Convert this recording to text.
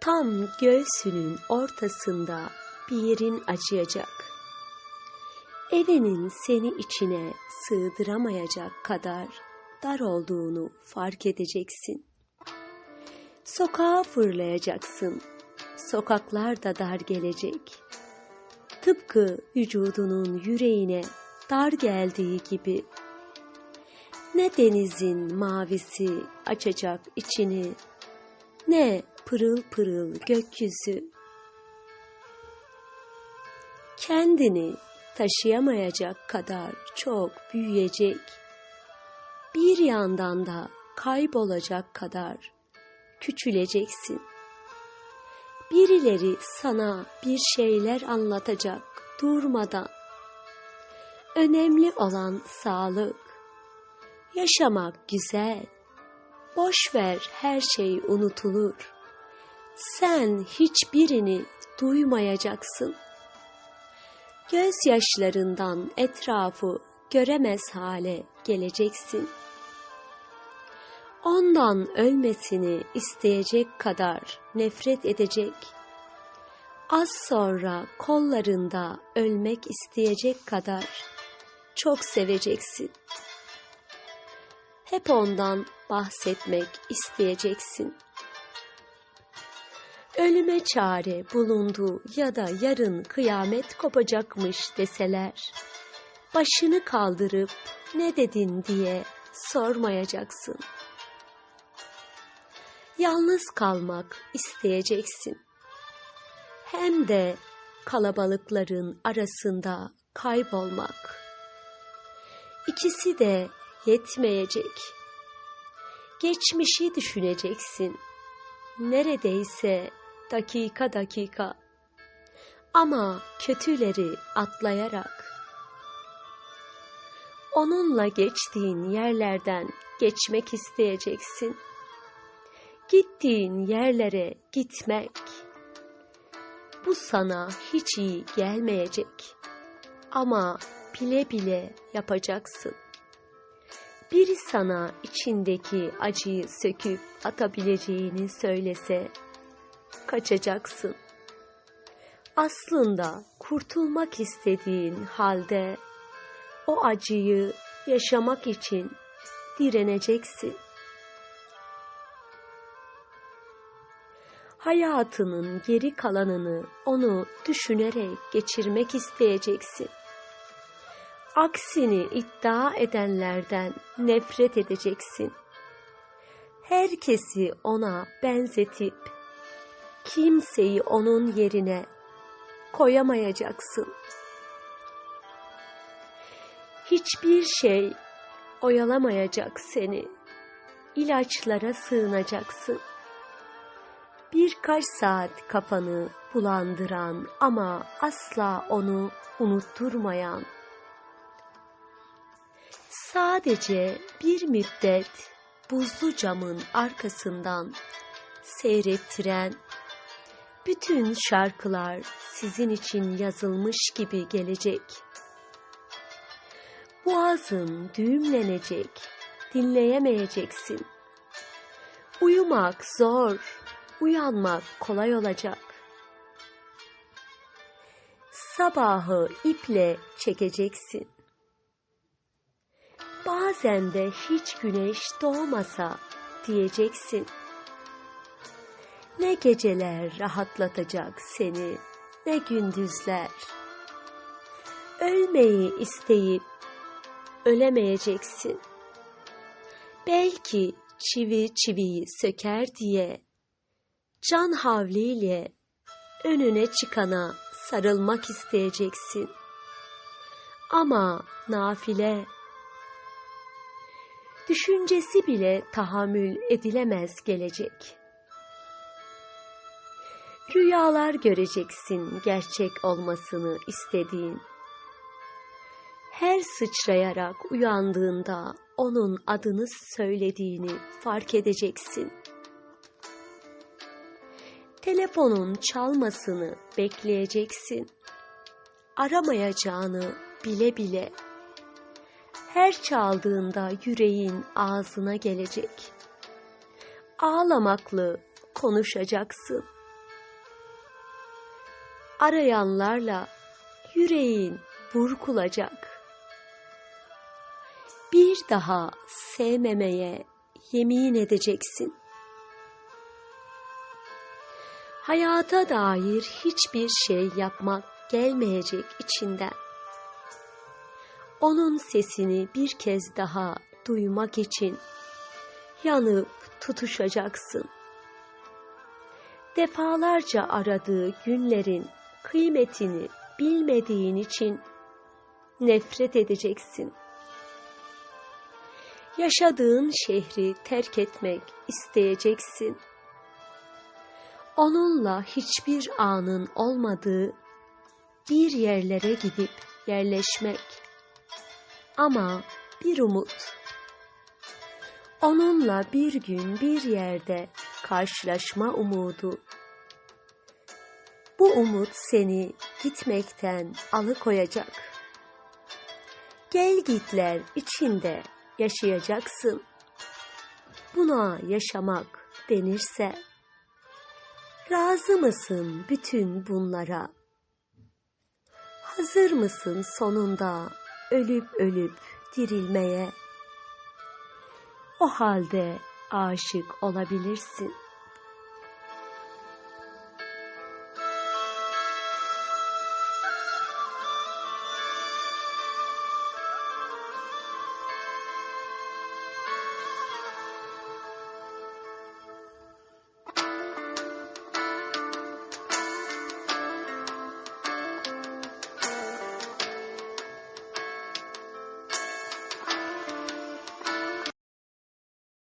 Tam göğsünün ortasında bir yerin acıyacak. Evinin seni içine sığdıramayacak kadar dar olduğunu fark edeceksin. Sokağa fırlayacaksın. Sokaklar da dar gelecek. Tıpkı vücudunun yüreğine dar geldiği gibi. Ne denizin mavisi açacak içini, ne pırıl pırıl gökyüzü. Kendini taşıyamayacak kadar çok büyüyecek. Bir yandan da kaybolacak kadar küçüleceksin. Birileri sana bir şeyler anlatacak durmadan. Önemli olan sağlık. Yaşamak güzel. Boş ver her şey unutulur. Sen hiçbirini duymayacaksın. Gözyaşlarından etrafı göremez hale geleceksin. Ondan ölmesini isteyecek kadar nefret edecek. Az sonra kollarında ölmek isteyecek kadar çok seveceksin. Hep ondan bahsetmek isteyeceksin. Ölüme çare bulundu ya da yarın kıyamet kopacakmış deseler, başını kaldırıp ne dedin diye sormayacaksın. Yalnız kalmak isteyeceksin. Hem de kalabalıkların arasında kaybolmak. İkisi de yetmeyecek. Geçmişi düşüneceksin. Neredeyse dakika dakika. Ama kötüleri atlayarak. Onunla geçtiğin yerlerden geçmek isteyeceksin. Gittiğin yerlere gitmek. Bu sana hiç iyi gelmeyecek. Ama bile bile yapacaksın. Biri sana içindeki acıyı söküp atabileceğini söylese kaçacaksın. Aslında kurtulmak istediğin halde o acıyı yaşamak için direneceksin. Hayatının geri kalanını onu düşünerek geçirmek isteyeceksin. Aksini iddia edenlerden nefret edeceksin. Herkesi ona benzetip kimseyi onun yerine koyamayacaksın. Hiçbir şey oyalamayacak seni. İlaçlara sığınacaksın. Birkaç saat kafanı bulandıran ama asla onu unutturmayan Sadece bir müddet buzlu camın arkasından seyrettiren bütün şarkılar sizin için yazılmış gibi gelecek. Boğazın düğümlenecek, dinleyemeyeceksin. Uyumak zor, uyanmak kolay olacak. Sabahı iple çekeceksin. Bazen de hiç güneş doğmasa diyeceksin. Ne geceler rahatlatacak seni, ne gündüzler. Ölmeyi isteyip ölemeyeceksin. Belki çivi çiviyi söker diye can havliyle önüne çıkana sarılmak isteyeceksin. Ama nafile düşüncesi bile tahammül edilemez gelecek. Rüyalar göreceksin gerçek olmasını istediğin. Her sıçrayarak uyandığında onun adını söylediğini fark edeceksin. Telefonun çalmasını bekleyeceksin. Aramayacağını bile bile her çaldığında yüreğin ağzına gelecek. Ağlamaklı konuşacaksın. Arayanlarla yüreğin burkulacak. Bir daha sevmemeye yemin edeceksin. Hayata dair hiçbir şey yapmak gelmeyecek içinden. Onun sesini bir kez daha duymak için yanıp tutuşacaksın. Defalarca aradığı günlerin kıymetini bilmediğin için nefret edeceksin. Yaşadığın şehri terk etmek isteyeceksin. Onunla hiçbir anın olmadığı bir yerlere gidip yerleşmek. Ama bir umut. Onunla bir gün bir yerde karşılaşma umudu. Bu umut seni gitmekten alıkoyacak. Gel gitler içinde yaşayacaksın. Buna yaşamak denirse, razı mısın bütün bunlara? Hazır mısın sonunda ölüp ölüp dirilmeye? O halde aşık olabilirsin.